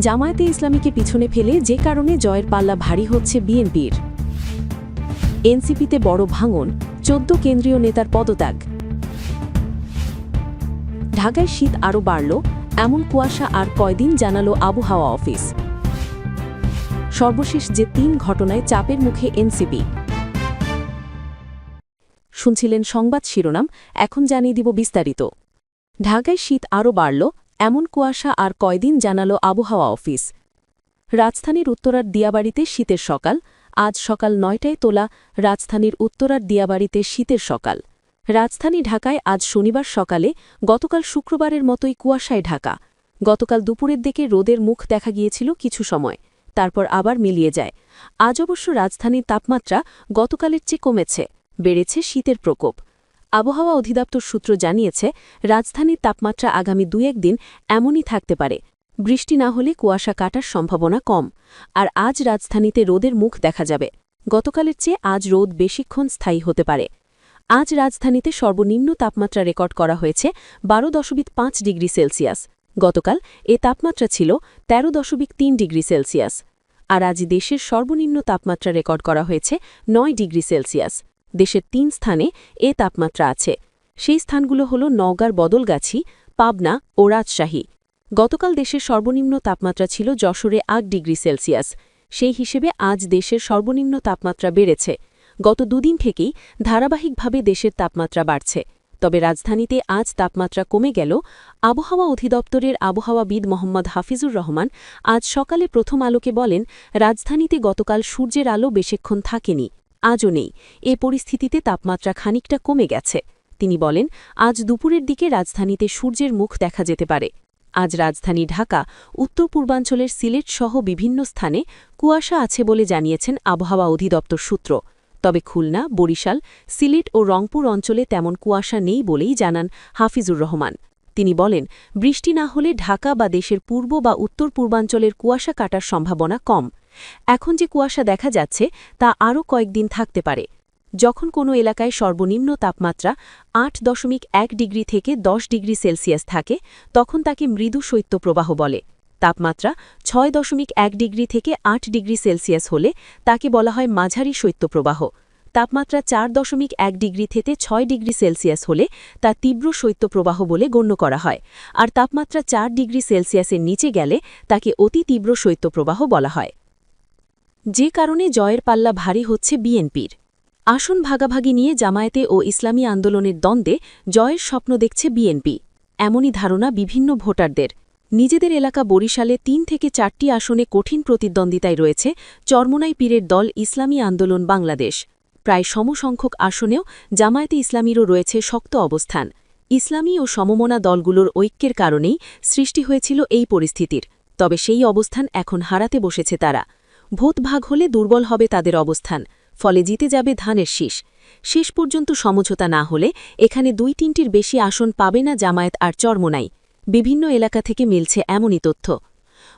জামায়াতে ইসলামীকে পিছনে ফেলে যে কারণে জয়ের পাল্লা ভারী হচ্ছে বিএনপির। এনসিপিতে বড় ভাঙন, চোদ্দ কেন্দ্রীয় নেতার পদত্যাগ। ঢাকায় শীত আরও বাড়ল, এমন কুয়াশা আর কয়দিন জানালো আবহাওয়া অফিস। সর্বশেষ যে তিন ঘটনায় চাপের মুখে এনসিপি। শুনছিলেন সংবাদ শিরোনাম, এখন জানিয়ে দিব বিস্তারিত। ঢাকায় শীত আরও বাড়ল এমন কুয়াশা আর কয়দিন জানালো আবহাওয়া অফিস। রাজধানীর উত্তরার দিয়াবাড়িতে শীতের সকাল, আজ সকাল নয়টায় তোলা রাজধানীর উত্তরার দিয়াবাড়িতে শীতের সকাল। রাজধানী ঢাকায় আজ শনিবার সকালে, গতকাল শুক্রবারের মতোই কুয়াশায় ঢাকা। গতকাল দুপুরের দিকে রোদের মুখ দেখা গিয়েছিল কিছু সময়, তারপর আবার মিলিয়ে যায়। আজ অবশ্য রাজধানীর তাপমাত্রা গতকালের চেয়ে কমেছে, বেড়েছে শীতের প্রকোপ। আবহাওয়া অধিদপ্তর সূত্র জানিয়েছে, রাজধানীর তাপমাত্রা আগামী দু দিন এমনই থাকতে পারে। বৃষ্টি না হলে কুয়াশা কাটার সম্ভাবনা কম। আর আজ রাজধানীতে রোদের মুখ দেখা যাবে। গতকালের চেয়ে আজ রোদ বেশিক্ষণ স্থায়ী হতে পারে। আজ রাজধানীতে সর্বনিম্ন তাপমাত্রা রেকর্ড করা হয়েছে বারো দশমিক পাঁচ ডিগ্রি সেলসিয়াস। গতকাল এ তাপমাত্রা ছিল তেরো দশমিক তিন ডিগ্রি সেলসিয়াস। আর আজ দেশের সর্বনিম্ন তাপমাত্রা রেকর্ড করা হয়েছে নয় ডিগ্রি সেলসিয়াস। দেশের তিন স্থানে এ তাপমাত্রা আছে। সেই স্থানগুলো হল নওগাঁর বদলগাছি, পাবনা ও রাজশাহী। গতকাল দেশের সর্বনিম্ন তাপমাত্রা ছিল যশোরে আট ডিগ্রি সেলসিয়াস। সেই হিসেবে আজ দেশের সর্বনিম্ন তাপমাত্রা বেড়েছে। গত দুদিন থেকেই ধারাবাহিকভাবে দেশের তাপমাত্রা বাড়ছে। তবে রাজধানীতে আজ তাপমাত্রা কমে গেল। আবহাওয়া অধিদপ্তরের আবহাওয়াবিদ মোহাম্মদ হাফিজুর রহমান আজ সকালে প্রথম আলোকে বলেন, রাজধানীতে গতকাল সূর্যের আলো বেশিক্ষণ থাকেনি। আজও নেই। এ পরিস্থিতিতে তাপমাত্রা খানিকটা কমে গেছে। তিনি বলেন, আজ দুপুরের দিকে রাজধানীতে সূর্যের মুখ দেখা যেতে পারে। আজ রাজধানী ঢাকা, উত্তর পূর্বাঞ্চলের সিলেট সহ বিভিন্ন স্থানে কুয়াশা আছে বলে জানিয়েছেন আবহাওয়া অধিদপ্তর সূত্র। তবে খুলনা, বরিশাল, সিলেট ও রংপুর অঞ্চলে তেমন কুয়াশা নেই বলেই জানান হাফিজুর রহমান। তিনি বলেন, বৃষ্টি না হলে ঢাকা বা দেশের পূর্ব বা উত্তর পূর্বাঞ্চলের কুয়াশা কাটার সম্ভাবনা কম। এখন যে কুয়াশা দেখা যাচ্ছে, তা আরও কয়েকদিন থাকতে পারে। যখন কোনো এলাকায় সর্বনিম্ন তাপমাত্রা আট দশমিক এক ডিগ্রি থেকে দশ ডিগ্রি সেলসিয়াস থাকে, তখন তাকে মৃদু শৈত্যপ্রবাহ বলে। তাপমাত্রা ছয় দশমিক এক ডিগ্রি থেকে আট ডিগ্রি সেলসিয়াস হলে তাকে বলা হয় মাঝারি শৈত্যপ্রবাহ। তাপমাত্রা চার দশমিক এক ডিগ্রি থেকে ছয় ডিগ্রি সেলসিয়াস হলে তা তীব্র শৈত্যপ্রবাহ বলে গণ্য করা হয়, আর তাপমাত্রা চার ডিগ্রি সেলসিয়াসের নিচে গেলে তাকে অতি তীব্র শৈত্যপ্রবাহ বলা হয়। যে কারণে জয়ের পাল্লা ভারী হচ্ছে বিএনপির। আসন ভাগাভাগি নিয়ে জামায়াতে ও ইসলামী আন্দোলনের দ্বন্দ্বে জয়ের স্বপ্ন দেখছে বিএনপি। এমনই ধারণা বিভিন্ন ভোটারদের। নিজেদের এলাকা বরিশালে তিন থেকে চারটি আসনে কঠিন প্রতিদ্বন্দ্বিতায় রয়েছে চরমোনাই পীরের দল ইসলামী আন্দোলন বাংলাদেশ। প্রায় সমসংখ্যক আসনেও জামায়াতে ইসলামীরও রয়েছে শক্ত অবস্থান। ইসলামী ও সমমনা দলগুলোর ঐক্যের কারণেই সৃষ্টি হয়েছিল এই পরিস্থিতির। তবে সেই অবস্থান এখন হারাতে বসেছে তারা। ভোট ভাগ হলে দুর্বল হবে তাদের অবস্থান, ফলে জিতে যাবে ধানের শীষ। শেষ পর্যন্ত সমঝোতা না হলে এখানে দুই তিনটির বেশি আসন পাবে না জামায়াত আর চরমোনাই বিভিন্ন এলাকা থেকে মিলছে এমনই তথ্য।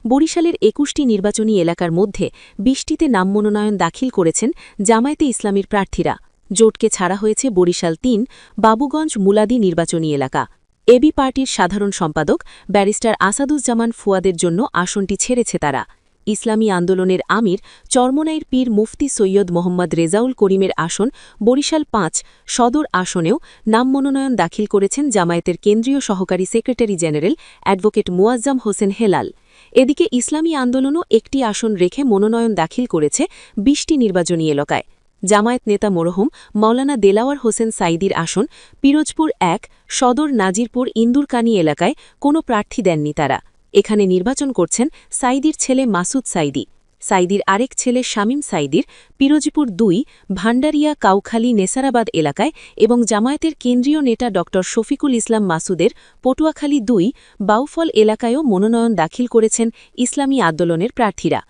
বরিশালের একুশটি নির্বাচনী এলাকার মধ্যে বিশটিতে নাম মনোনয়ন দাখিল করেছেন জামায়াতে ইসলামীর প্রার্থীরা। জোটকে ছাড়া হয়েছে বরিশাল তিন, বাবুগঞ্জ মুলাদি নির্বাচনী এলাকা। এবি পার্টির সাধারণ সম্পাদক ব্যারিস্টার আসাদুজ্জামান ফুয়াদের জন্য আসনটি ছেড়েছে তারা। ইসলামী আন্দোলনের আমির চরমনাইর পীর মুফতি সৈয়দ মোহাম্মদ রেজাউল করিমের আসন বরিশাল পাঁচ সদর আসনেও নাম মনোনয়ন দাখিল করেছেন জামায়াতের কেন্দ্রীয় সহকারী secretary general advocate Muazzam Hossain Helal. এদিকে ইসলামী আন্দোলনও একটি আসন রেখে মনোনয়ন দাখিল করেছে বিশটি নির্বাচনী এলাকায়। জামায়াত নেতা মরহুম মৌলানা দেলাওয়ার হোসেন সাইদির আসন পিরোজপুর এক সদর নাজিরপুর ইন্দুরকানি এলাকায় কোনো প্রার্থী দেননি তারা। এখানে নির্বাচন করছেন সাইদির ছেলে মাসুদ সাইদি। সাইদির আরেক ছেলে শামীম সাইদির, পিরোজপুর দুই ভান্ডারিয়া কাউখালী, নেসারাবাদ এলাকায় এবং জামায়াতের কেন্দ্রীয় নেতা ড শফিকুল ইসলাম মাসুদের পটুয়াখালী দুই, বাউফল এলাকায়ও মনোনয়ন দাখিল করেছেন ইসলামী আন্দোলনের প্রার্থীরা।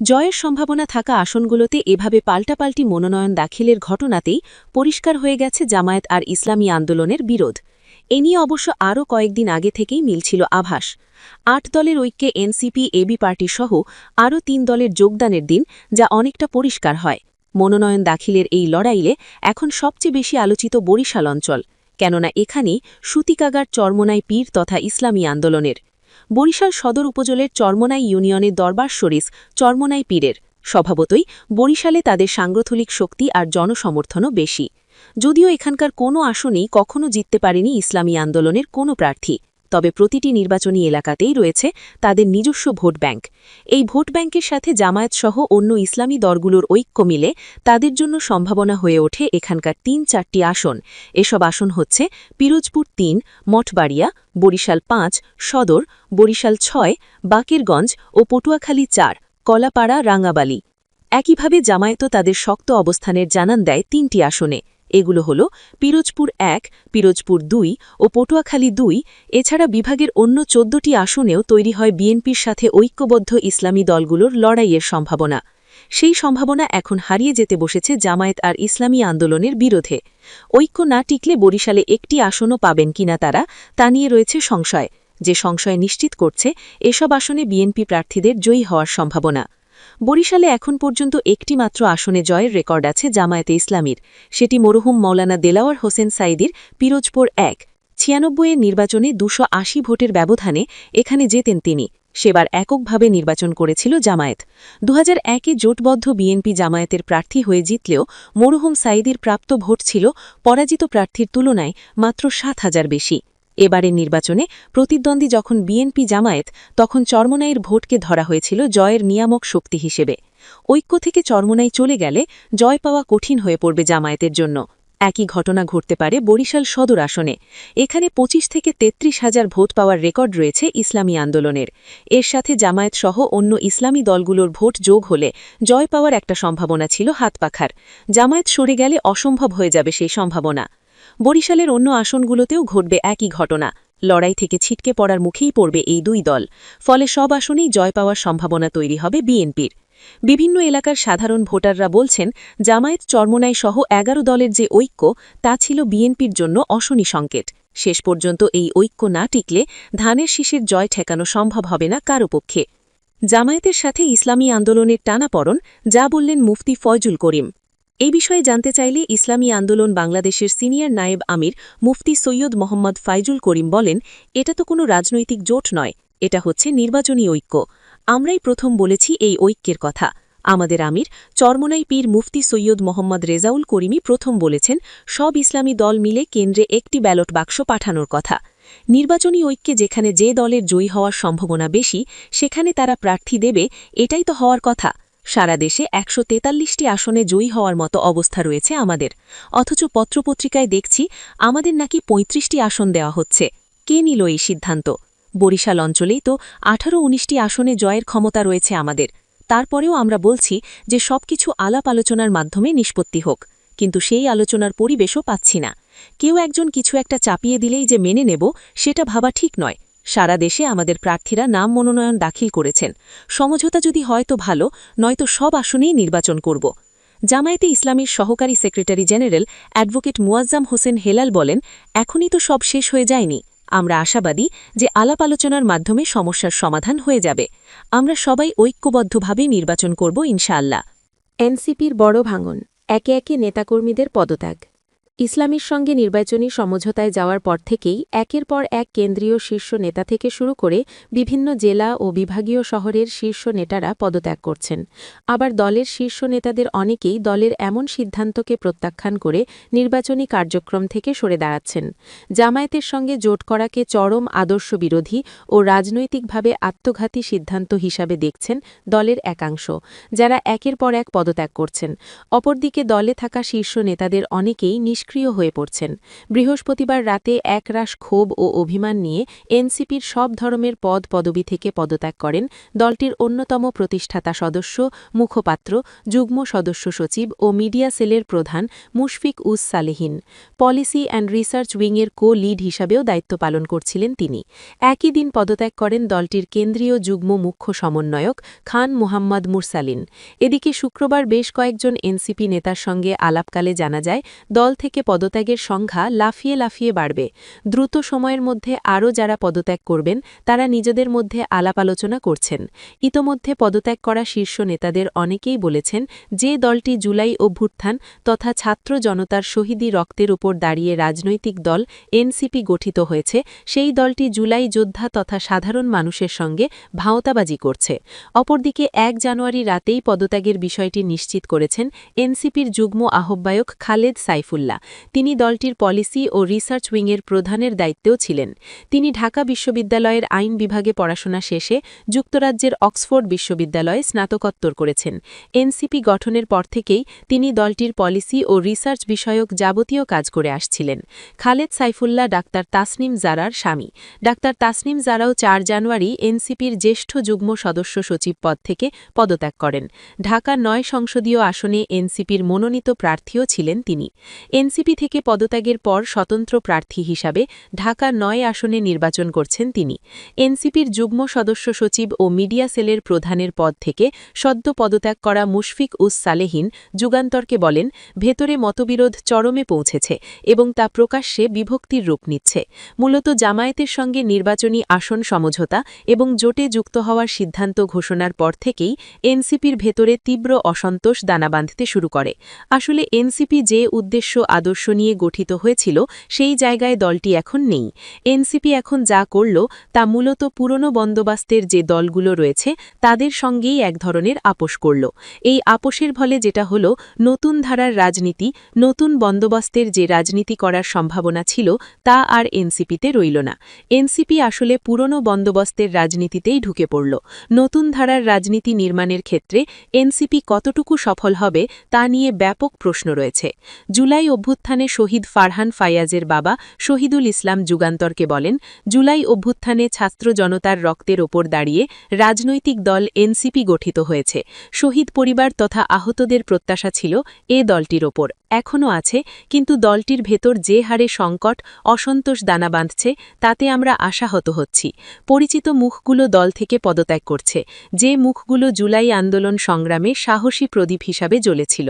জয়ের সম্ভাবনা থাকা আসনগুলোতে এভাবে পাল্টাপাল্টি মনোনয়ন দাখিলের ঘটনাতেই পরিষ্কার হয়ে গেছে জামায়াত আর ইসলামী আন্দোলনের বিরোধ। এ নিয়ে অবশ্য আরও কয়েকদিন আগে থেকেই মিলছিল আভাস। আট দলের ঐক্যে এনসিপি এবি পার্টি সহ আরও তিন দলের যোগদানের দিন, যা অনেকটা পরিষ্কার হয়। মনোনয়ন দাখিলের এই লড়াইয়ে এখন সবচেয়ে বেশি আলোচিত বরিশাল অঞ্চল, কেননা এখানেই সুতিকাগার চর্মনাই পীর তথা ইসলামী আন্দোলনের। বরিশাল সদর উপজেলার চরমনাই ইউনিয়নের দরবার শরীফ চরমনাই পীরের। স্বভাবতই বরিশালে তাদের সাংগঠনিক শক্তি আর জনসমর্থনও বেশি। যদিও এখানকার কোনো আসনেই কখনো জিততে পারেনি ইসলামী আন্দোলনের কোনো প্রার্থী। তবে প্রতিটি নির্বাচনী এলাকাতেই রয়েছে তাদের নিজস্ব ভোট ব্যাংক। এই ভোট ব্যাংকের সাথে জামায়াতসহ অন্য ইসলামী দলগুলোর ঐক্য মিলে তাদের জন্য সম্ভাবনা হয়ে ওঠে এখানকার তিন চারটি আসন। এসব আসন হচ্ছে পিরোজপুর তিন, মঠবাড়িয়া, বরিশাল পাঁচ, সদর, বরিশাল ছয়, বাকেরগঞ্জ ও পটুয়াখালী চার, কলাপাড়া, রাঙ্গাবালি। একইভাবে জামায়াতও তাদের শক্ত অবস্থানের জানান দেয় তিনটি আসনে। এগুলো হল পিরোজপুর এক, পিরোজপুর দুই ও পটুয়াখালী দুই। এছাড়া বিভাগের অন্য চোদ্দটি আসনেও তৈরি হয় বিএনপির সাথে ঐক্যবদ্ধ ইসলামী দলগুলোর লড়াইয়ের সম্ভাবনা। সেই সম্ভাবনা এখন হারিয়ে যেতে বসেছে জামায়াত আর ইসলামী আন্দোলনের বিরোধে। ঐক্য না টিকলে বরিশালে একটি আসনও পাবেন কিনা তারা, তা নিয়ে রয়েছে সংশয়। যে সংশয় নিশ্চিত করছে, এসব আসনে বিএনপি প্রার্থীদের জয়ী হওয়ার সম্ভাবনা। বরিশালে এখন পর্যন্ত একটি মাত্র আসনে জয়ের রেকর্ড আছে জামায়াতে ইসলামীর। সেটি মরহুম মৌলানা দেলাওয়ার হোসেন সাইদির পিরোজপুর এক। ছিয়ানব্বইয়ের নির্বাচনে দুশো ভোটের ব্যবধানে এখানে যেতেন তিনি। সেবার এককভাবে নির্বাচন করেছিল জামায়াত। দু হাজার একে জোটবদ্ধ বিএনপি জামায়াতের প্রার্থী হয়ে জিতলেও মরহুম সাইদির প্রাপ্ত ভোট ছিল পরাজিত প্রার্থীর তুলনায় মাত্র সাত হাজার বেশি। এবারের নির্বাচনে প্রতিদ্বন্দ্বী যখন বিএনপি জামায়াত, তখন চরমনাইয়ের ভোটকে ধরা হয়েছিল জয়ের নিয়ামক শক্তি হিসেবে। ঐক্য থেকে চরমনাই চলে গেলে জয় পাওয়া কঠিন হয়ে পড়বে জামায়াতের জন্য। একই ঘটনা ঘটতে পারে বরিশাল সদর আসনে। এখানে ২৫ থেকে তেত্রিশ হাজার ভোট পাওয়ার রেকর্ড রয়েছে ইসলামী আন্দোলনের। এর সাথে জামায়াত সহ অন্য ইসলামী দলগুলোর ভোট যোগ হলে জয় পাওয়ার একটা সম্ভাবনা ছিল হাত পাখার জামায়াত সরে গেলে অসম্ভব হয়ে যাবে সেই সম্ভাবনা। বরিশালের অন্য আসনগুলোতেও ঘটবে একই ঘটনা। লড়াই থেকে ছিটকে পড়ার মুখেই পড়বে এই দুই দল। ফলে সব আসনেই জয় পাওয়ার সম্ভাবনা তৈরি হবে বিএনপির। বিভিন্ন এলাকার সাধারণ ভোটাররা বলছেন, জামায়াত চরমনাই সহ এগারো দলের যে ঐক্য, তা ছিল বিএনপির জন্য অশনি সংকেত। শেষ পর্যন্ত এই ঐক্য না টিকলে ধানের শীষের জয় ঠেকানো সম্ভব হবে না কারও পক্ষে। জামায়াতের সাথে ইসলামী আন্দোলনের টানাপড়ন, যা বললেন মুফতি ফয়জুল করিম। এই বিষয়ে জানতে চাইলে ইসলামী আন্দোলন বাংলাদেশের সিনিয়র নায়েব আমির মুফতি সৈয়দ মোহাম্মদ ফাইজুল করিম বলেন, এটা তো কোনো রাজনৈতিক জোট নয়, এটা হচ্ছে নির্বাচনী ঐক্য। আমরাই প্রথম বলেছি এই ঐক্যের কথা। আমাদের আমির, চরমনাই পীর মুফতি সৈয়দ মোহাম্মদ রেজাউল করিমই প্রথম বলেছেন, সব ইসলামী দল মিলে কেন্দ্রে একটি ব্যালট বাক্স পাঠানোর কথা। নির্বাচনী ঐক্যে যেখানে যে দলের জয়ী হওয়ার সম্ভাবনা বেশি, সেখানে তারা প্রার্থী দেবে, এটাই তো হওয়ার কথা। সারা দেশে একশো তেতাল্লিশটি আসনে জয়ী হওয়ার মতো অবস্থা রয়েছে আমাদের। অথচ পত্রপত্রিকায় দেখছি আমাদের নাকি ৩৫টি আসন দেওয়া হচ্ছে। কে নিল এই সিদ্ধান্ত? বরিশাল অঞ্চলেই তো আঠারো উনিশটি আসনে জয়ের ক্ষমতা রয়েছে আমাদের। তারপরেও আমরা বলছি যে সবকিছু আলাপ আলোচনার মাধ্যমে নিষ্পত্তি হোক। কিন্তু সেই আলোচনার পরিবেশও পাচ্ছি না। কেউ একজন কিছু একটা চাপিয়ে দিলেই যে মেনে নেব, সেটা ভাবা ঠিক নয়। সারা দেশে আমাদের প্রার্থীরা নাম মনোনয়ন দাখিল করেছেন। সমঝোতা যদি হয় তো ভালো, নয়তো সব আসনেই নির্বাচন করব। জামায়াতে ইসলামীর সহকারী secretary general advocate Muazzam Hossain Helal বলেন, এখনই তো সব শেষ হয়ে যায়নি। আমরা আশাবাদী যে আলাপ আলোচনার মাধ্যমে সমস্যার সমাধান হয়ে যাবে। আমরা সবাই ঐক্যবদ্ধভাবে নির্বাচন করব ইনশাআল্লাহ। এনসিপির বড় ভাঙন, একে একে নেতাকর্মীদের পদত্যাগ। ইসলামীর সঙ্গে নির্বাচনী সমঝোতায় যাওয়ার পর থেকেই একের পর এক কেন্দ্রীয় শীর্ষ নেতা থেকে শুরু করে বিভিন্ন জেলা ও বিভাগীয় শহরের শীর্ষ নেতারা পদত্যাগ করছেন। আবার দলের শীর্ষ নেতাদের অনেকেই দলের এমন সিদ্ধান্তকে প্রত্যাখ্যান করে নির্বাচনী কার্যক্রম থেকে সরে দাঁড়াচ্ছেন। জামায়াতের সঙ্গে জোট করাকে চরম আদর্শ বিরোধী ও রাজনৈতিকভাবে আত্মঘাতী সিদ্ধান্ত হিসাবে দেখছেন দলের একাংশ, যারা একের পর এক পদত্যাগ করছেন। অপরদিকে দলে থাকা শীর্ষ নেতাদের অনেকেই নিষ্ক্রিয় হয়ে পড়ছেন। বৃহস্পতিবার রাতে একরাশ ক্ষোভ ও অভিমান নিয়ে এনসিপির সব ধরনের পদ পদবি থেকে পদত্যাগ করেন দলটির অন্যতম প্রতিষ্ঠাতা সদস্য, মুখপাত্র, যুগ্ম সদস্য সচিব ও মিডিয়া সেলের প্রধান Mushfiq Us Salehin. Policy and research উইংয়ের co lead হিসাবেও দায়িত্ব পালন করছিলেন তিনি। একই দিন পদত্যাগ করেন দলটির কেন্দ্রীয় যুগ্ম মুখ্য সমন্বয়ক খান মুহাম্মদ মুরসালিন। এদিকে শুক্রবার বেশ কয়েকজন এনসিপি নেতার সঙ্গে আলাপকালে জানা যায়, দল থেকে পদত্যাগের সংখ্যা লাফিয়ে লাফিয়ে বাড়বে। দ্রুত সময়ের মধ্যে আরও যারা পদত্যাগ করবেন, তারা নিজেদের মধ্যে আলাপ আলোচনা করছেন। ইতোমধ্যে পদত্যাগ করা শীর্ষ নেতাদের অনেকেই বলেছেন যে দলটি জুলাই অভ্যুত্থান তথা ছাত্র জনতার শহীদি রক্তের উপর দাঁড়িয়ে রাজনৈতিক দল এনসিপি গঠিত হয়েছে, সেই দলটি জুলাই যোদ্ধা তথা সাধারণ মানুষের সঙ্গে ভাওতাবাজি করছে। অপরদিকে এক জানুয়ারি রাতেই পদত্যাগের বিষয়টি নিশ্চিত করেছেন এনসিপির যুগ্ম আহ্বায়ক খালেদ সাইফুল্লাহ। তিনি দলটির পলিসি ও রিসার্চ উইংয়ের প্রধানের দায়িত্বেও ছিলেন। তিনি ঢাকা বিশ্ববিদ্যালয়ের আইন বিভাগে পড়াশোনা শেষে যুক্তরাজ্যের অক্সফোর্ড বিশ্ববিদ্যালয়ে স্নাতকোত্তর করেছেন। এনসিপি গঠনের পর থেকেই তিনি দলটির পলিসি ও রিসার্চ বিষয়ক যাবতীয় কাজ করে আসছিলেন। খালেদ সাইফুল্লাহ, ডাক্তার তাসনিম জারার স্বামী। ডাক্তার তাসনিম জারাও চার জানুয়ারি এনসিপির জ্যেষ্ঠ যুগ্ম সদস্য সচিব পদ থেকে পদত্যাগ করেন। ঢাকা নয় সংসদীয় আসনে এনসিপির মনোনীত প্রার্থীও ছিলেন তিনি। এনসিপি থেকে পদত্যাগের পর স্বতন্ত্র প্রার্থী হিসাবে ঢাকা নয় আসনে নির্বাচন করছেন তিনি। এনসিপির যুগ্ম সদস্য সচিব ও মিডিয়া সেলের প্রধানের পদ থেকে সদ্য পদত্যাগ করা মুশফিক উস সালেহীন যুগান্তরকে বলেন, ভেতরে মতবিরোধ চরমে পৌঁছেছে এবং তা প্রকাশ্যে বিভক্তির রূপ নিচ্ছে। মূলত জামায়াতের সঙ্গে নির্বাচনী আসন সমঝোতা এবং জোটে যুক্ত হওয়ার সিদ্ধান্ত ঘোষণার পর থেকেই এনসিপির ভেতরে তীব্র অসন্তোষ দানা বাঁধতে শুরু করে। আসলে এনসিপি যে উদ্দেশ্য আদর্শ নিয়ে গঠিত হয়েছিল, সেই জায়গায় দলটি এখন নেই। এনসিপি এখন যা করল, তা মূলত পুরনো বন্দোবস্তের যে দলগুলো রয়েছে, তাদের সঙ্গেই এক ধরনের আপোষ করল। এই আপোষের ফলে যেটা হল, নতুন ধারার রাজনীতি, নতুন বন্দোবস্তের যে রাজনীতি করার সম্ভাবনা ছিল, তা আর এনসিপিতে রইল না। এনসিপি আসলে পুরনো বন্দোবস্তের রাজনীতিতেই ঢুকে পড়ল। নতুন ধারার রাজনীতি নির্মাণের ক্ষেত্রে এনসিপি কতটুকু সফল হবে, তা নিয়ে ব্যাপক প্রশ্ন রয়েছে। জুলাই অভ্যুত্থানে শহীদ ফারহান ফায়াজের বাবা শহীদুল ইসলাম যুগান্তরকে বলেন, জুলাই অভ্যুত্থানে ছাত্র জনতার রক্তের ওপর দাঁড়িয়ে রাজনৈতিক দল এনসিপি গঠিত হয়েছে। শহীদ পরিবার তথা আহতদের প্রত্যাশা ছিল এ দলটির ওপর। এখনও আছে, কিন্তু দলটির ভেতর যে হারে সংকট, অসন্তোষ দানা বাঁধছে, তাতে আমরা আশাহত হচ্ছি। পরিচিত মুখগুলো দল থেকে পদত্যাগ করছে, যে মুখগুলো জুলাই আন্দোলন সংগ্রামে সাহসী প্রদীপ হিসাবে জ্বলেছিল।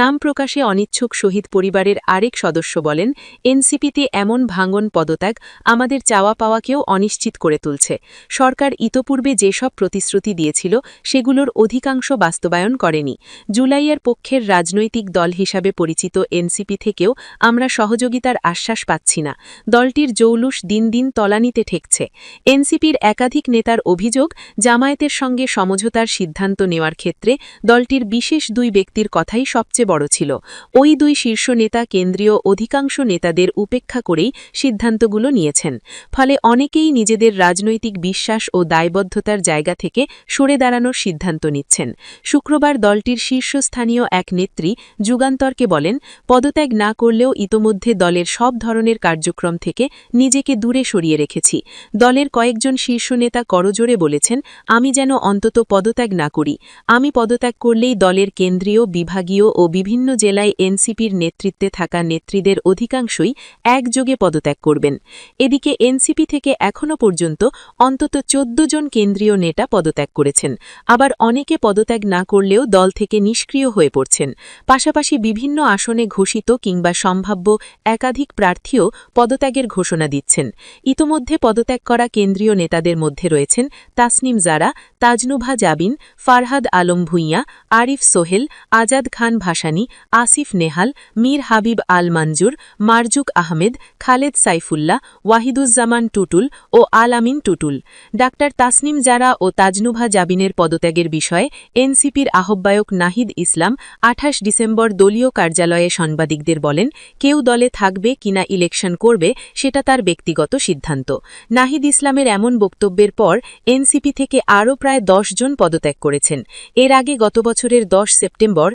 নাম প্রকাশে অনিচ্ছুক শহীদ পরিবারের আরেক সদস্য বলেন, এনসিপিতে এমন ভাঙন পদত্যাগ আমাদের চাওয়া পাওয়াকেও অনিশ্চিত করে তুলছে। সরকার ইতপূর্বে যেসব প্রতিশ্রুতি দিয়েছিল সেগুলোর অধিকাংশ বাস্তবায়ন করেনি। জুলাইয়ের পক্ষের রাজনৈতিক দল হিসাবে পরিচিত এনসিপি থেকেও আমরা সহযোগিতার আশ্বাস পাচ্ছি না। দলটির জৌলুস দিন দিন তলানিতে ঠেকছে। এনসিপির একাধিক নেতার অভিযোগ, জামায়াতের সঙ্গে সমঝোতার সিদ্ধান্ত নেওয়ার ক্ষেত্রে দলটির বিশেষ দুই ব্যক্তির কথাই সবচেয়ে বড় ছিল। ওই দুই শীর্ষ নেতা কেন্দ্রীয় অধিকাংশ নেতাদের উপেক্ষা করেই সিদ্ধান্তগুলো নিয়েছেন। ফলে অনেকেই নিজেদের রাজনৈতিক বিশ্বাস ও দায়বদ্ধতার জায়গা থেকে সরে দাঁড়ানোর সিদ্ধান্ত নিচ্ছেন। শুক্রবার দলটির শীর্ষস্থানীয় এক নেত্রী যুগান্তরকে বলেন, পদত্যাগ না করলেও ইতোমধ্যে দলের সব ধরনের কার্যক্রম থেকে নিজেকে দূরে সরিয়ে রেখেছি। দলের কয়েকজন শীর্ষ নেতা করজোরে বলেছেন, আমি যেন অন্তত পদত্যাগ না করি। আমি পদত্যাগ করলেই দলের কেন্দ্রীয়, বিভাগীয় ও বিভিন্ন জেলায় এনসিপির নেতৃত্বে থাকা নেত্রীদের অধিকাংশই একযোগে পদত্যাগ করবেন। এদিকে এনসিপি থেকে এখনও পর্যন্ত অন্তত চোদ্দ জন কেন্দ্রীয় নেতা পদত্যাগ করেছেন। আবার অনেকে পদত্যাগ না করলেও দল থেকে নিষ্ক্রিয় হয়ে পড়ছেন। পাশাপাশি বিভিন্ন আসনে ঘোষিত কিংবা সম্ভাব্য একাধিক প্রার্থীও পদত্যাগের ঘোষণা দিচ্ছেন। ইতোমধ্যে পদত্যাগ করা কেন্দ্রীয় নেতাদের মধ্যে রয়েছেন তাসনিম জারা তাজনুভা জাবিন, ফারহাদ আলম ভুইয়া, আরিফ সোহেল, আজাদ খান ভাসানী, আসিফ নেহাল, মীর হাবিব আল মঞ্জুর মারজুক আহমেদ, খালেদ সাইফুল্লাহ, ওয়াহিদুজ্জামান টুটুল ও আল আমিন টুটুল। ডাক্তার তাসনিম জারা ও তাজনুভা জাবিনের পদত্যাগের বিষয়ে এনসিপির আহ্বায়ক নাহিদ ইসলাম আঠাশ ডিসেম্বর দলীয় কার্যালয়ে সাংবাদিকদের বলেন, কেউ দলে থাকবে কিনা ইলেকশন করবে সেটা তার ব্যক্তিগত সিদ্ধান্ত। নাহিদ ইসলামের এমন বক্তব্যের পর এনসিপি থেকে আরও প্রায় দশ জন পদত্যাগ করেছেন। এর আগে গত বছরের দশ সেপ্টেম্বর